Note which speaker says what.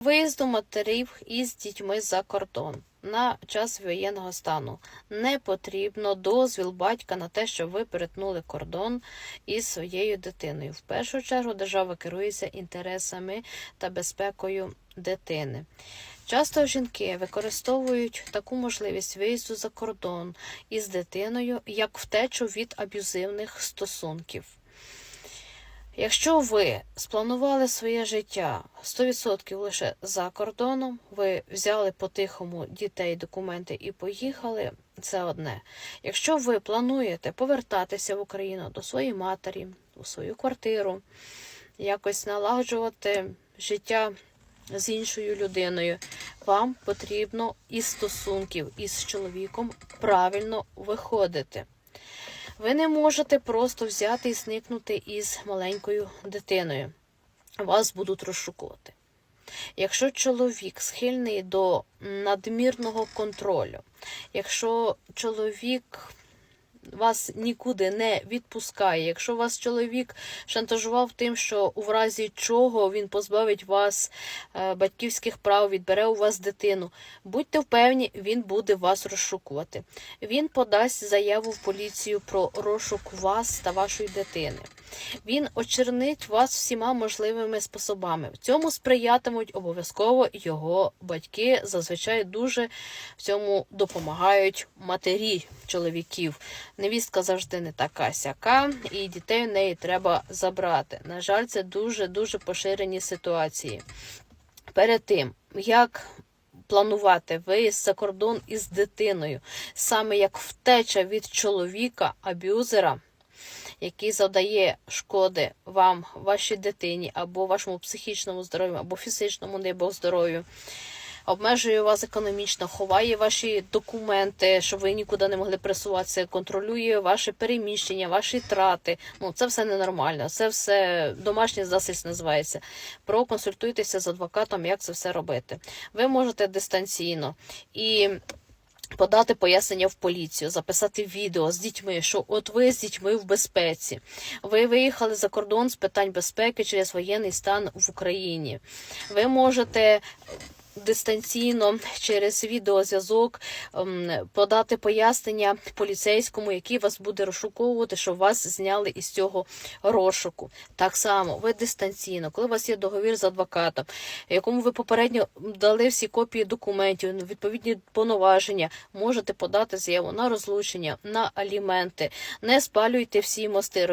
Speaker 1: Виїзду матерів із дітьми за кордон на час воєнного стану не потрібно дозвіл батька на те, щоб ви перетнули кордон із своєю дитиною. В першу чергу держава керується інтересами та безпекою дитини. Часто жінки використовують таку можливість виїзду за кордон із дитиною як втечу від аб'юзивних стосунків. Якщо ви спланували своє життя 100% лише за кордоном, ви взяли по-тихому дітей, документи і поїхали, це одне. Якщо ви плануєте повертатися в Україну до своєї матері, у свою квартиру, якось налагоджувати життя з іншою людиною, вам потрібно із стосунків із чоловіком правильно виходити. Ви не можете просто взяти і зникнути із маленькою дитиною. Вас будуть розшукувати. Якщо чоловік схильний до надмірного контролю, якщо чоловік вас нікуди не відпускає, якщо вас чоловік шантажував тим, що у разі чого він позбавить вас е, батьківських прав, відбере у вас дитину, будьте впевні, він буде вас розшукувати. Він подасть заяву в поліцію про розшук вас та вашої дитини. Він очернить вас всіма можливими способами. В цьому сприятимуть обов'язково його батьки. Зазвичай дуже в цьому допомагають матері чоловіків. Невістка завжди не така сяка, і дітей в неї треба забрати. На жаль, це дуже дуже поширені ситуації. Перед тим як планувати виїзд за кордон із дитиною, саме як втеча від чоловіка, аб'юзера який завдає шкоди вам, вашій дитині, або вашому психічному здоров'ю, або фізичному, не Бог здоров'ю, обмежує вас економічно, ховає ваші документи, щоб ви нікуди не могли пресуватися, контролює ваше переміщення, ваші трати. Ну це все ненормально. Це все домашнє засильство називається. Проконсультуйтеся з адвокатом, як це все робити. Ви можете дистанційно і. Подати пояснення в поліцію, записати відео з дітьми, що от ви з дітьми в безпеці. Ви виїхали за кордон з питань безпеки через воєнний стан в Україні. Ви можете дистанційно через відеозв'язок ем, подати пояснення поліцейському, який вас буде розшуковувати, що вас зняли із цього розшуку. Так само, ви дистанційно, коли у вас є договір з адвокатом, якому ви попередньо дали всі копії документів, відповідні повноваження, можете подати заяву на розлучення, на аліменти. Не спалюйте всі мости.